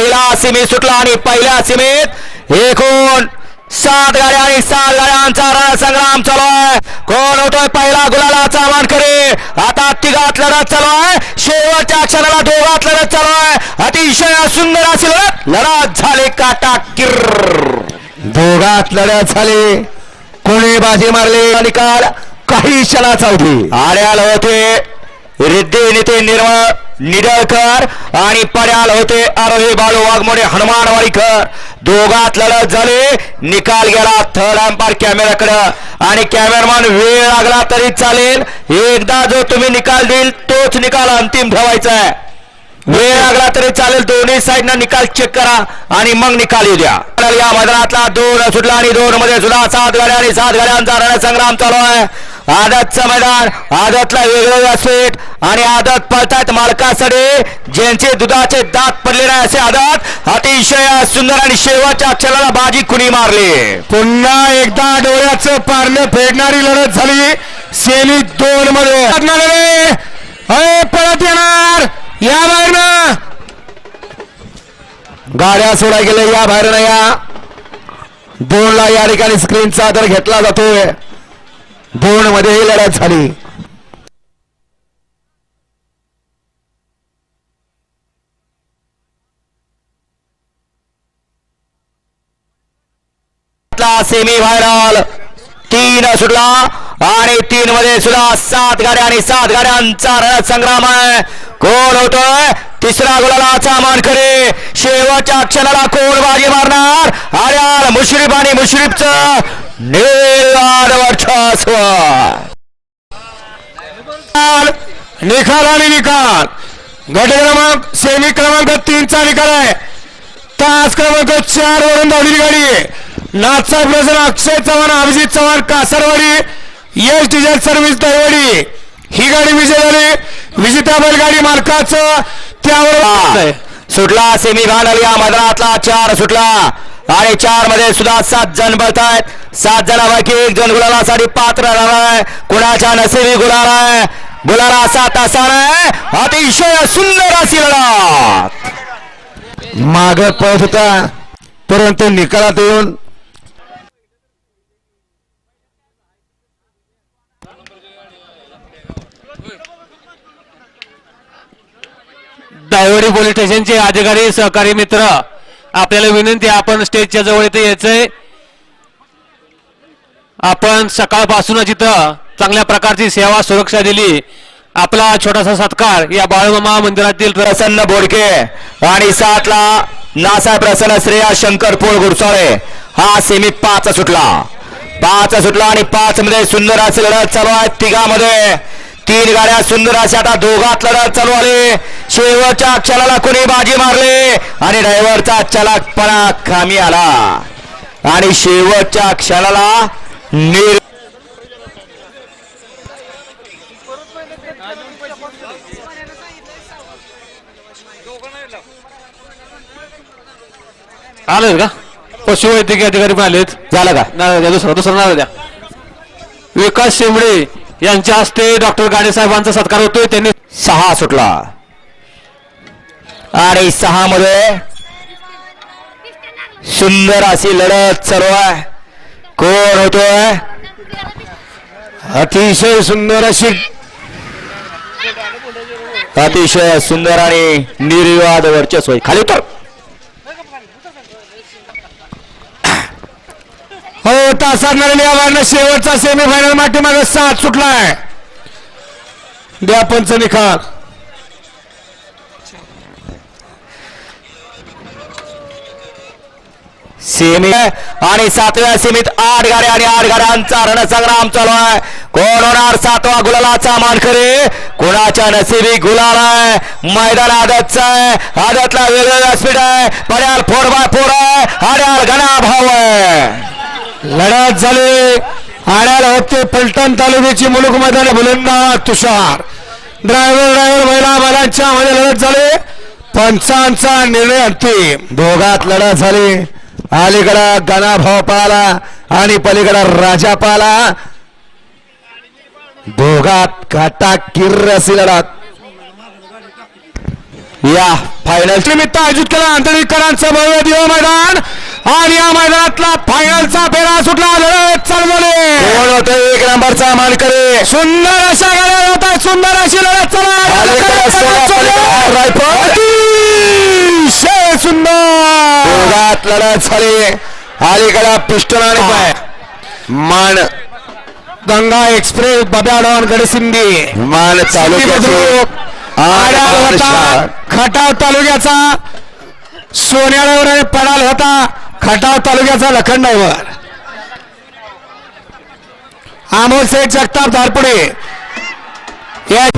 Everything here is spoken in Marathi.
पहिला सिमी सुटला आणि पहिल्या सीमेत एकूण सात गाड्या आणि सात गाड्यांचा रणसंग्राम चालू आहे. कोण होतोय पहिला गुलालाचा करे आता तिघात लढत चालू आहे. शेवटच्या क्षणाला दोघात लढत चालू आहे. अतिशय सुंदर अशी लढत. लढत झाली काटा किर दोघात लढत झाली. कोणी बाजी मारली? निकाल काही क्षणाचा होती आड्याल होते. रिद्धी नितीन निर्मळ निडळकर आणि पड्याल होते. आरोही बाळू वाघमोडे हनुमानवाडीकर दोघात लढत झाले. निकाल गेला थर्ड अंपायर कॅमेराकडं आणि कॅमेरामॅन वेळ लागला तरी चालेल. एकदा जो तुम्ही निकाल देईल तोच निकाल अंतिम ठेवायचा आहे. वेळ लागला तरी चालेल. दोन्ही साईडनं निकाल चेक करा आणि मग निकाल येऊ द्या या मैदानातला दोन सुटला आणि दोन मध्ये सुद्धा सात गाड्या आणि सात गाड्यांचा रणसंग्राम चालू आहे. आदतचं मैदान आदतला वेगवेगळ्या सीट आणि आदत पळतायत मालकाकडे ज्यांचे दुधाचे दात पडले नाही असे आदत अतिशय सुंदर आणि शेवटच्या अक्षराला बाजी कुणी मारली? पुन्हा एकदा डोळ्याचं पारलं फेडणारी लढत झाली. सेमी दोन मध्ये पळत येणार! या बाहेरनं! गाड्या सोडा गेल्या या बाहेरनं या. दोनला या ठिकाणी स्क्रीनचा आधार घेतला जातोय. दोन मध्ये ही लढत झाली. सेमी व्हायरल तीन सुटला आणि तीन मध्ये सुद्धा सात गाड्या आणि सात गाड्यांचा रणसंग्राम आहे. कोण होतोय? तिसरा गुलालाचा मानकरी. शेवटच्या क्षणाला कोण बाजी मारणार? आर्याल मुश्रीफ आणि मुश्रीफच निर्वाद वर्चस्व. निकाल आणि निकाल. गट क्रमांक सेमी क्रमांक तीनचा निकाल आहे. तास क्रमांक चार वरून धावलेली गाडी आहे नाथचा प्रसन्न अक्षय चव्हाण अभिजित चव्हाण कासरवाडी यश डिझेल सर्व्हिस दहिवडी ही गाडी विजय झाली. विजेता बैलगाडी मालकाचं त्यावर सुटला सेमी फायनल या मैदानातला चार सुटला. आणि चारमध्ये सुद्धा सात जण बळतायत. सात जणांपैकी एक जण गुलालासाठी पात्र राहणार आहे. कुणाच्या नसिबी गुलाल आहे? गुलाला सात तासाने अतिशय सुंदर अशी लढत. माग पळत होता. परंतु निकालात येऊन दायवडी पोलीस स्टेशनचे अधिकारी सहकारी मित्र आपल्याला विनंती आपण स्टेजच्या जवळ इथे यायचंय. आपण सकाळपासूनच इथं चांगल्या प्रकारची सेवा सुरक्षा दिली. आपला छोटासा सत्कार या बाळूमामा मंदिरातील प्रसन्न बोडके आणि सातला नासाहेब प्रसन्न श्रेया शंकर पोळ गुरसोळे. हा सेमी पाच सुटला. पाच सुटला आणि पाच मध्ये सुंदर असे लढत चालू आहे. तिघामध्ये तीन गाड्या सुंदर अशा आता दोघात लढत चालू आली. शेवटच्या क्षणाला कोणी बाजी मारली आणि ड्रायव्हरचा चलाकपणा खामी आला. आणि शेवटच्या क्षणाला निर आलं का? पशुवैद्यकीय अधिकारी पण आलेत. झालं का? द्या दुसरं दुसरं नाव द्या विकास शेंबडे. यांच्या हस्ते डॉक्टर गाडे साहेबांचा सत्कार होतोय. त्यांनी सहा सुटला. आणि सहा मध्ये सुंदर अशी लढत सर्व आहे. कोण होतोय? अतिशय सुंदर अशी अतिशय सुंदर आणि निर्विवाद वर्चस्व खाली तर होता साधणाऱ्या नरलिया शेवटचा सेमीफायनल मागे मागे सात सुटलाय. द्या पंच निकाल सेमी आणि सातव्या सेमीत आठ गाड्या आणि आठ गाड्यांचा रणसंग्राम चालू आहे. कोण होणार सातवा गुलालाचा मानकरी? कोणाच्या नसिबी गुलाल आहे? मैदान आदतचा आहे. आदतला वेगळं व्यासपीठ आहे. पर्याल फोर बाय फोर आहे. आड्याल घना भाव आहे. लढत झाली. आड्याला होते पलटण तालुक्याची मुलुक मैदान बुलंदा तुषार. ड्रायव्हर ड्रायव्हर महिला बैलांच्या मध्ये लढत झाली. पंचांचा निर्णय अंतिम. दोघात लढत झाली. अलीकडं गणा भाव पाला आणि पलीकडं राजा पाला दोघात घाटा किर्र अशी लढत. या फायनलच्या निमित्त आयोजित केला. आंतरिकरांचं भव्य दिव मैदान. आणि या मैदानातला फायनलचा फेरा सुटला. लढत चालवले. कोण होतं एक नंबरचा मानकरी सुंदर अशा गाड्या होत सुंदर अशी लढत. अतिशय सुंदर. लढत झाली. अलीकडे पिस्टल आणि पाय. मान. गंगा एक्सप्रेस बब्याडॉन गडसिंगी मान चालू खटाव तालुक्याचा. सोन्याळावर आणि पडाल होता. खटाव तालुक्याचा लखंडावर आमोल सेठ जगताप धारपुडे. या